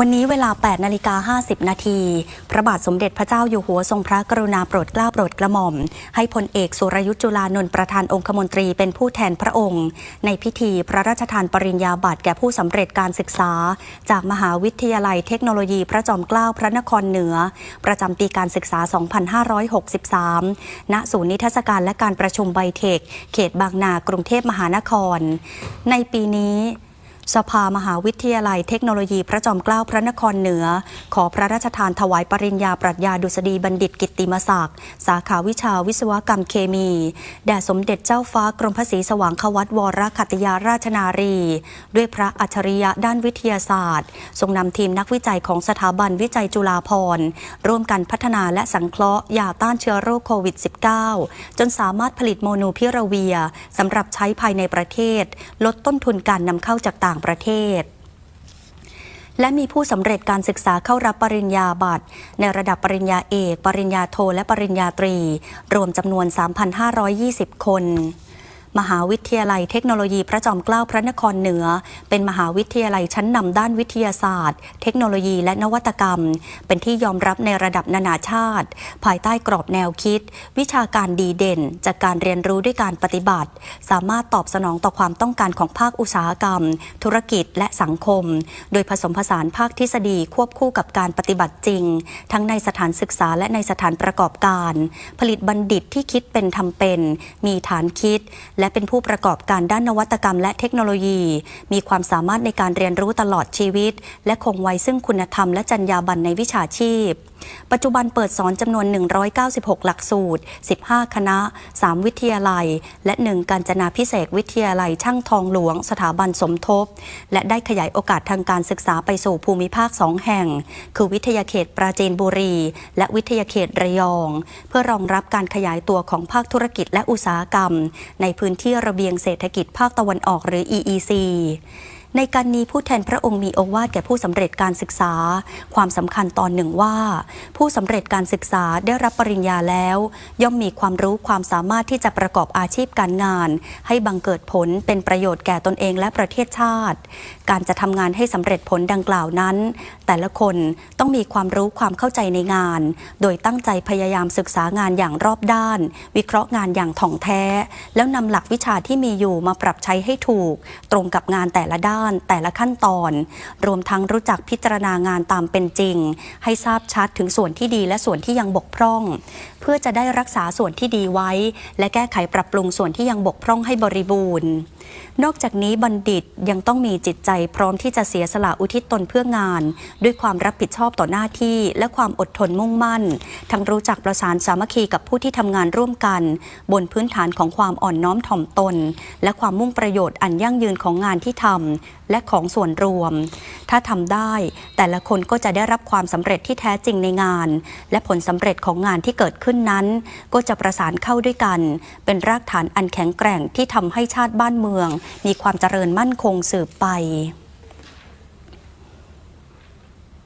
วันนี้เวลา 8 นาฬิกา 50 นาที พระบาทสมเด็จพระเจ้าอยู่หัวทรงพระกรุณาโปรดเกล้าโปรดกระหม่อม ให้พลเอกสุรยุทธ์จุลานนท์ประธานองคมนตรีเป็นผู้แทนพระองค์ ในพิธีพระราชทานปริญญาบัตรแก่ผู้สำเร็จการศึกษา จากมหาวิทยาลัยเทคโนโลยีพระจอมเกล้าพระนครเหนือ ประจำปีการศึกษา 2563 ณ ศูนย์นิทรรศการและการประชุมไบเทค เขตบางนากรุงเทพมหานคร ในปีนี้ สภามหาวิทยาลัยเทคโนโลยีพระจอมเกล้าพระนครเหนือ ขอพระราชทานถวายปริญญาปรัชญาดุษฎีบัณฑิตกิตติมศักดิ์สาขาวิชาวิศวกรรมเคมี แด่สมเด็จเจ้าฟ้ากรมพระศรีสว่างควัตวรคัตยาราชนารี ด้วยพระอัจฉริยะด้านวิทยาศาสตร์ ทรงนำทีมนักวิจัยของสถาบันวิจัยจุฬาภรณ์ร่วมกันพัฒนาและสังเคราะห์ยาต้านเชื้อโรคโควิด -19 จนสามารถผลิตโมโนพิราเวียสำหรับใช้ภายในประเทศ ลดต้นทุนการนำเข้าจากต่างประเทศ และมีผู้สำเร็จการศึกษาเข้ารับปริญญาบัตร ในระดับปริญญาเอก ปริญญาโท และปริญญาตรี รวมจำนวน 3,520 คน มหาวิทยาลัยเทคโนโลยีพระจอมเกล้าพระนครเหนือ เป็นมหาวิทยาลัยชั้นนำด้านวิทยาศาสตร์ เทคโนโลยีและนวัตกรรม เป็นที่ยอมรับในระดับนานาชาติ ภายใต้กรอบแนวคิด วิชาการดีเด่น จากการเรียนรู้ด้วยการปฏิบัติ สามารถตอบสนองต่อความต้องการของภาคอุตสาหกรรม ธุรกิจและสังคม โดยผสมผสานภาคทฤษฎีควบคู่กับการปฏิบัติจริง ทั้งในสถานศึกษาและในสถานประกอบการ ผลิตบัณฑิตที่คิดเป็นทำเป็น มีฐานคิดและและเป็นผู้ประกอบการด้านนวัตกรรมและเทคโนโลยี มีความสามารถในการเรียนรู้ตลอดชีวิต และคงไว้ซึ่งคุณธรรมและจรรยาบรรณในวิชาชีพ ปัจจุบันเปิดสอนจำนวน 196 หลักสูตร 15 คณะ 3 วิทยาลัย และ 1 การจนาพิเศษวิทยาลัยช่างทองหลวง สถาบันสมทบ และได้ขยายโอกาสทางการศึกษาไปสู่ภูมิภาค 2 แห่ง คือวิทยาเขตปราจีนบุรี และวิทยาเขตระยอง เพื่อรองรับการขยายตัวของภาคธุรกิจและอุตสาหกรรม ในพื้นที่ระเบียงเศรษฐกิจภาคตะวันออกหรือ EEC ในการนี้ผู้แทนพระองค์มีโอวาทแก่ผู้สำเร็จการศึกษา ความสำคัญตอนหนึ่งว่า ผู้สำเร็จการศึกษาได้รับปริญญาแล้ว ย่อมมีความรู้ความสามารถที่จะประกอบอาชีพการงาน ให้บังเกิดผลเป็นประโยชน์แก่ตนเองและประเทศชาติ การจะทำงานให้สำเร็จผลดังกล่าวนั้น แต่ละคนต้องมีความรู้ความเข้าใจในงาน โดยตั้งใจพยายามศึกษางานอย่างรอบด้าน วิเคราะห์งานอย่างถ่องแท้ แล้วนำหลักวิชาที่มีอยู่มาปรับใช้ให้ถูก ตรงกับงานแต่ละด้านานแต่ละขั้นตอน รวมทั้งรู้จักพิจารณางานตามเป็นจริง ให้ทราบชัดถึงส่วนที่ดีและส่วนที่ยังบกพร่อง เพื่อจะได้รักษาส่วนที่ดีไว้ และแก้ไขปรับปรุงส่วนที่ยังบกพร่องให้บริบูรณ์ นอกจากนี้บัณฑิตยังต้องมีจิตใจพร้อมที่จะเสียสละอุทิศตนเพื่องาน ด้วยความรับผิดชอบต่อหน้าที่ และความอดทนมุ่งมั่น ทั้งรู้จักประสานสามัคคีกับผู้ที่ทำงานร่วมกัน บนพื้นฐานของความอ่อนน้อมถ่อมตน และความมุ่งประโยชน์อันยั่งยืนของงานที่ทำและของส่วนรวม ถ้าทำได้ แต่ละคนก็จะได้รับความสำเร็จที่แท้จริงในงาน และผลสำเร็จของงานที่เกิดขึ้นนั้น ก็จะประสานเข้าด้วยกัน เป็นรากฐานอันแข็งแกร่งที่ทำให้ชาติบ้านเมือง มีความเจริญมั่นคงสืบไป